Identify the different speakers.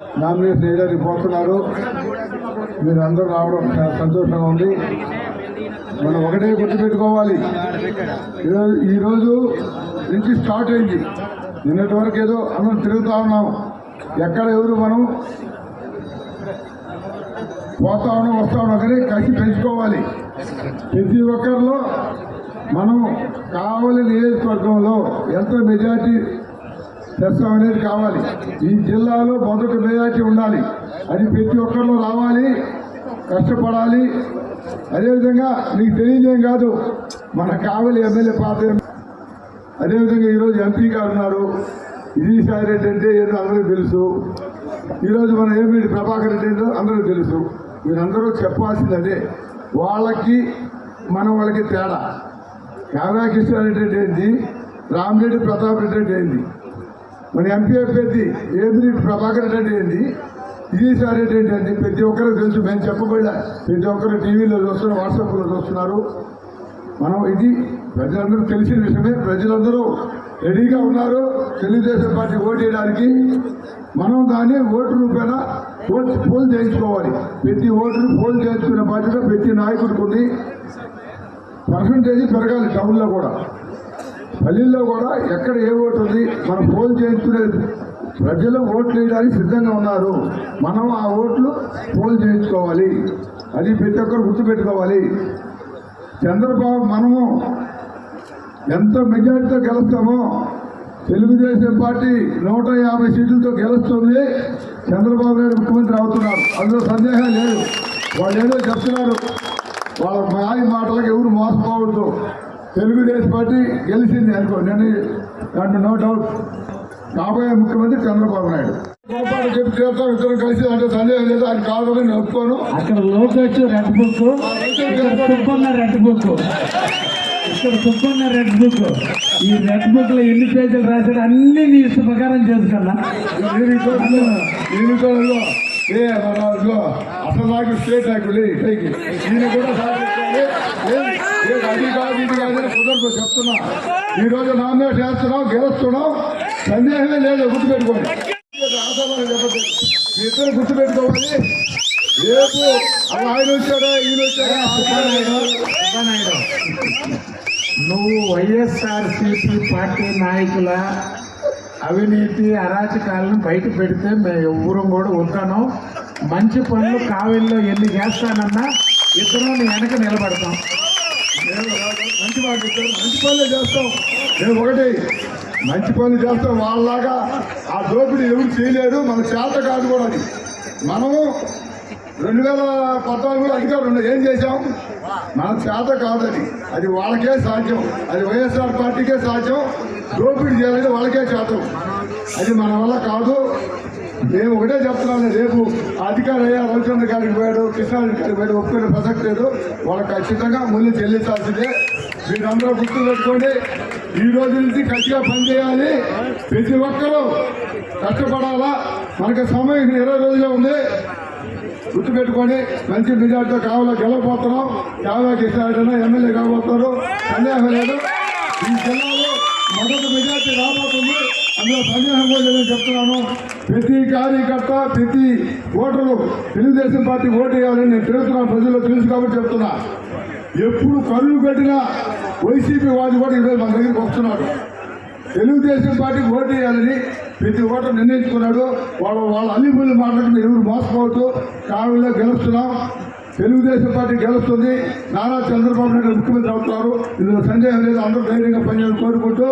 Speaker 1: Nomination వేయడానికి పోతున్నారు. మీరు అందరూ రావడం చాలా సంతోషంగా ఉంది. మనం ఒకటే గుర్తుపెట్టుకోవాలి. ఈరోజు ఈరోజు నుంచి స్టార్ట్ అయింది. నిన్నటి వరకు ఏదో అందరం తిరుగుతూ ఉన్నాం. ఎక్కడ ఎవరు మనం పోతా ఉన్నాం వస్తా ఉన్నాం కానీ కలిసి పెంచుకోవాలి. ప్రతి ఒక్కరిలో మనం కావలి నియోజకవర్గంలో ఎంత మెజార్టీ తెస్తాం అనేది కావాలి. ఈ జిల్లాలో మొదటి మెజార్టీ ఉండాలి. అది ప్రతి ఒక్కరిలో రావాలి కష్టపడాలి. అదేవిధంగా నీకు తెలియదేం కాదు మన కావలి ఎమ్మెల్యే పాత అదేవిధంగా ఈరోజు ఎంపీ గారు ఉన్నారు. విజయసాయి రెడ్డి అంటే ఏదో అందరికీ తెలుసు. ఈరోజు మన ఏమిటి ప్రభాకర్ రెడ్డి ఏంటో అందరికీ తెలుసు. మీరందరూ చెప్పాల్సింది అదే. వాళ్ళకి మన వాళ్ళకి తేడా. కావ్యాకృష్ణారెడ్డి రెడ్డి ఏంటి రామిరెడ్డి ప్రతాప్ రెడ్డి రెడ్డి ఏంటి మన ఎంపీ అభ్యర్థి ఏమిరెడ్డి ప్రభాకర్ రెడ్డి ఏంటి? విజయసాయి రెడ్డి ఏంటి అని ప్రతి ఒక్కరు తెలుసు మేము చెప్పబోయా ప్రతి ఒక్కరు టీవీలో చూస్తున్నారు వాట్సాప్లో చూస్తున్నారు. మనం ఇది ప్రజలందరూ తెలిసిన విషయమే. ప్రజలందరూ రెడీగా ఉన్నారు. తెలుగుదేశం పార్టీ ఓటు వేయడానికి. మనం దాన్ని ఓటు రూపేణ ఓటు పోల్ చేయించుకోవాలి. ప్రతి ఓటును పోల్ చేయించుకునే బాధ్యత ప్రతి నాయకుడికి ఉంది. పర్సంటేజ్ పెరగాలి టౌన్లో కూడా. పల్లీల్లో కూడా ఎక్కడ ఏ ఓటు ఉంది? మనం పోల్ చేయించుకునే ప్రజలు ఓట్లు వేయడానికి సిద్ధంగా ఉన్నారు. మనం ఆ ఓట్లు పోల్ చేయించుకోవాలి. అది ప్రతి ఒక్కరు గుర్తుపెట్టుకోవాలి. చంద్రబాబు మనము ఎంత మెజార్టీతో గెలుస్తామో తెలుగుదేశం పార్టీ నూట యాభై సీట్లతో గెలుస్తుంది. చంద్రబాబు నాయుడు ముఖ్యమంత్రి అవుతున్నారు. అందులో సందేహం లేదు. వాళ్ళు ఏదో చెప్తున్నారు. వాళ్ళ మాయ మాటలకు ఎవరు మోసపోవద్దు. తెలుగుదేశం పార్టీ గెలిచింది అనుకో నేను దాంట్లో నో డౌట్ కాబోయే ముఖ్యమంత్రి చంద్రబాబు నాయుడు. గోపాలు చెప్పి చేస్తాం ఇద్దరు కలిసి అంటే సందేహం లేదు ఆయన కావాలని ఒప్పుకోను.
Speaker 2: అక్కడ Lokesh red book. Kuppanna red book. ఇక్కడ కుప్పన్న రెడ్ బుక్. ఈ రెడ్ బుక్లో ఎన్ని పేజీలు రాశాడు అన్ని నీ ఇష్ట ప్రకారం చేసుకున్నా
Speaker 1: ఏ మన ఇదిగో అసలు నాకు స్టేట్ పైకి. ఈయన కూడా సాధించాలి అది కాదు ఇది కాదు కుదరదు చెప్తున్నా. ఈ రోజు నామినేట్ చేస్తున్నాం గెలుస్తున్నాం. సందేహమే లేదు గుర్తుపెట్టుకోండి. మీ ఇద్దరు గుర్తుపెట్టుకోవాలి. రేపు ఆయన వచ్చాడా ఈయన వచ్చాడా?
Speaker 2: నువ్వు వైఎస్ఆర్సీపీ పార్టీ నాయకుల అవినీతి అరాచకాలను బయట పెడితే మేము ఎవ్వరూ కూడా ఉంటాను. మంచి పనులు కావిల్లో ఎన్ని చేస్తానన్నా ఇద్దరం వెనక నిలబడతాం.
Speaker 1: మేము మంచి మాట మంచి పనులే చేస్తాం. మేము ఒకటి మంచి పనులు చేస్తాం. వాళ్ళలాగా ఆ దోపిడీ ఎవరు చేయలేరు. మన చేత కాదు కూడా అది. మనము రెండు వేల పద్నాలుగులో అధికారులు ఏం చేశాం? మన చేత కాదని అది. అది వాళ్ళకే సాధ్యం. అది వైఎస్ఆర్ పార్టీకే సాధ్యం. దోపిడీ చేయాలంటే వాళ్ళకే చేతం. అది మన వల్ల కాదు. మేము ఒకటే చెప్తున్నాను రేపు అధికారి అయ్యా రవిచంద్ర గారికి పోయాడు కృష్ణారెడ్డి గారికి పోయాడు ఒప్పుకునే ప్రసక్తి లేదు. వాళ్ళకి ఖచ్చితంగా ముందు చెల్లించాల్సిందే. మీరందరూ గుర్తు పెట్టుకోండి ఈ రోజు నుంచి గట్టిగా పనిచేయాలి ప్రతి ఒక్కరూ కష్టపడాలా? మనకి సమయం ఇరవై రోజులే ఉంది. గుర్తుపెట్టుకొని మంచి మెజార్టీతో కావాలా గెలవబోతున్నాం. యాభై కృష్ణారెడ్డి ఎమ్మెల్యే కాబోతున్నారు. సందేహం లేదు. ఈ జిల్లాలో మొదటి మెజార్టీ రాబోతుంది. అందులో సందేహం కూడా లేదని చెప్తున్నాను. ప్రతి కార్యకర్త ప్రతి ఓటరు తెలుగుదేశం పార్టీ ఓటు వేయాలని నేను తిరుగుతున్నాను ప్రజల్లో తెలుసు కాబట్టి చెప్తున్నా. ఎప్పుడు కళ్ళు కట్టినా వైసీపీ వాళ్ళు కూడా ఈరోజు మన దగ్గరికి వస్తున్నారు. తెలుగుదేశం పార్టీకి ఓటు వేయాలని ప్రతి ఓటర్ నిర్ణయించుకున్నాడు. వాళ్ళ వాళ్ళ అల్లిబుల్లి మాట్లాడుకుని ఎవరు మోసపోవద్దు. కావిలో గెలుస్తున్నాం. తెలుగుదేశం పార్టీ గెలుస్తుంది. నారా చంద్రబాబు నాయుడు ముఖ్యమంత్రి అవుతున్నారు. ఇందులో సందేహం లేదు. అందరూ ధైర్యంగా పనిచేయాలని కోరుకుంటూ